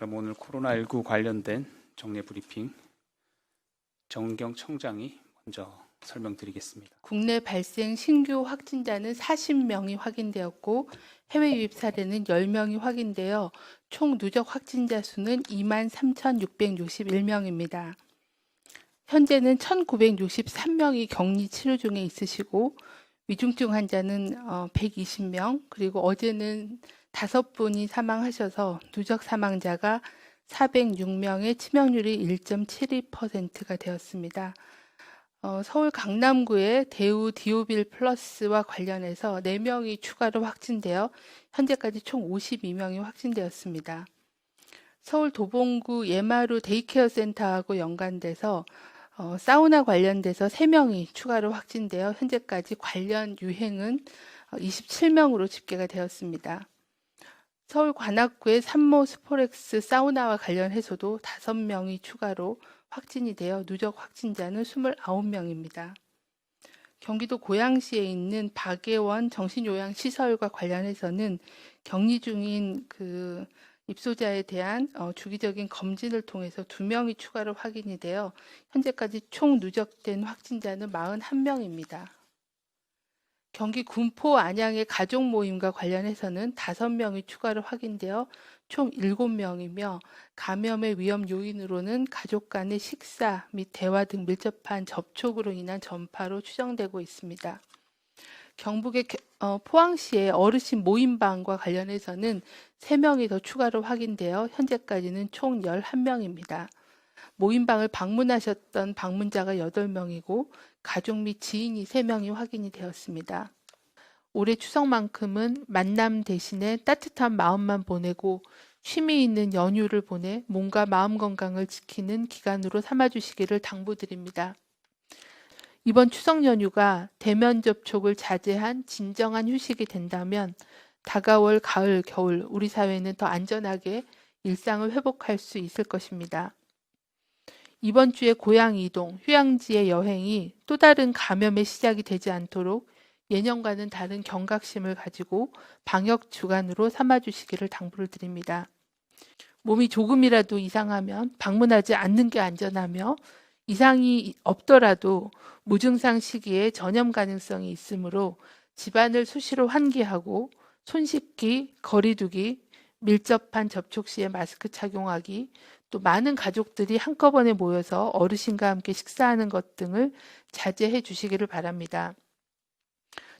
그럼 오늘 코로나19 관련된 정례 브리핑 정경 청장이 먼저 설명드리겠습니다. 국내 발생 신규 확진자는 40명이 확인되었고 해외 유입 사례는 10명이 확인되어 총 누적 확진자 수는 23,661명입니다. 현재는 1,963명이 격리 치료 중에 있으시고 위중증 환자는 120명 그리고 어제는 다섯 분이 사망하셔서 누적 사망자가 406명의 치명률이 1.72%가 되었습니다. 어, 서울 강남구의 대우 디오빌 플러스와 관련해서 4명이 추가로 확진되어 현재까지 총 52명이 확진되었습니다. 서울 도봉구 예마루 데이케어 센터하고 연관돼서 어, 사우나 관련돼서 3명이 추가로 확진되어 현재까지 관련 유행은 27명으로 집계가 되었습니다. 서울 관악구의 산모 스포렉스 사우나와 관련해서도 5명이 추가로 확진이 되어 누적 확진자는 29명입니다. 경기도 고양시에 있는 박예원 정신요양시설과 관련해서는 격리 중인 그 입소자에 대한 어, 주기적인 검진을 통해서 2명이 추가로 확인이 되어 현재까지 총 누적된 확진자는 41명입니다. 경기 군포 안양의 가족 모임과 관련해서는 5명이 추가로 확인되어 총 7명이며 감염의 위험 요인으로는 가족 간의 식사 및 대화 등 밀접한 접촉으로 인한 전파로 추정되고 있습니다. 경북의 개- 어, 포항시의 어르신 모임방과 관련해서는 3명이 더 추가로 확인되어 현재까지는 총 11명입니다. 모임방을 방문하셨던 방문자가 8명이고 가족 및 지인이 3명이 확인이 되었습니다. 올해 추석만큼은 만남 대신에 따뜻한 마음만 보내고 쉼이 있는 연휴를 보내 몸과 마음 건강을 지키는 기간으로 삼아주시기를 당부드립니다. 이번 추석 연휴가 대면 접촉을 자제한 진정한 휴식이 된다면 다가올 가을, 겨울 우리 사회는 더 안전하게 일상을 회복할 수 있을 것입니다. 이번 주에 고향 이동, 휴양지의 여행이 또 다른 감염의 시작이 되지 않도록 예년과는 다른 경각심을 가지고 방역 주간으로 삼아주시기를 당부를 드립니다. 몸이 조금이라도 이상하면 방문하지 않는 게 안전하며 이상이 없더라도 무증상 시기에 전염 가능성이 있으므로 집안을 수시로 환기하고 손 씻기, 거리두기, 밀접한 접촉 시에 마스크 착용하기, 또 많은 가족들이 한꺼번에 모여서 어르신과 함께 식사하는 것 등을 자제해 주시기를 바랍니다.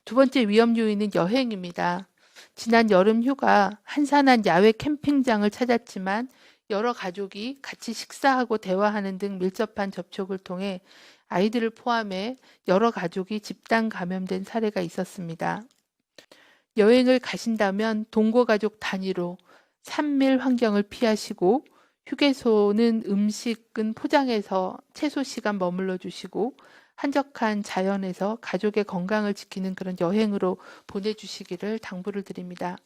두 번째 위험 요인은 여행입니다. 지난 여름 휴가 한산한 야외 캠핑장을 찾았지만 여러 가족이 같이 식사하고 대화하는 등 밀접한 접촉을 통해 아이들을 포함해 여러 가족이 집단 감염된 사례가 있었습니다. 여행을 가신다면 동거 가족 단위로 산밀 환경을 피하시고 휴게소는 음식은 포장해서 최소 시간 머물러 주시고 한적한 자연에서 가족의 건강을 지키는 그런 여행으로 보내주시기를 당부를 드립니다.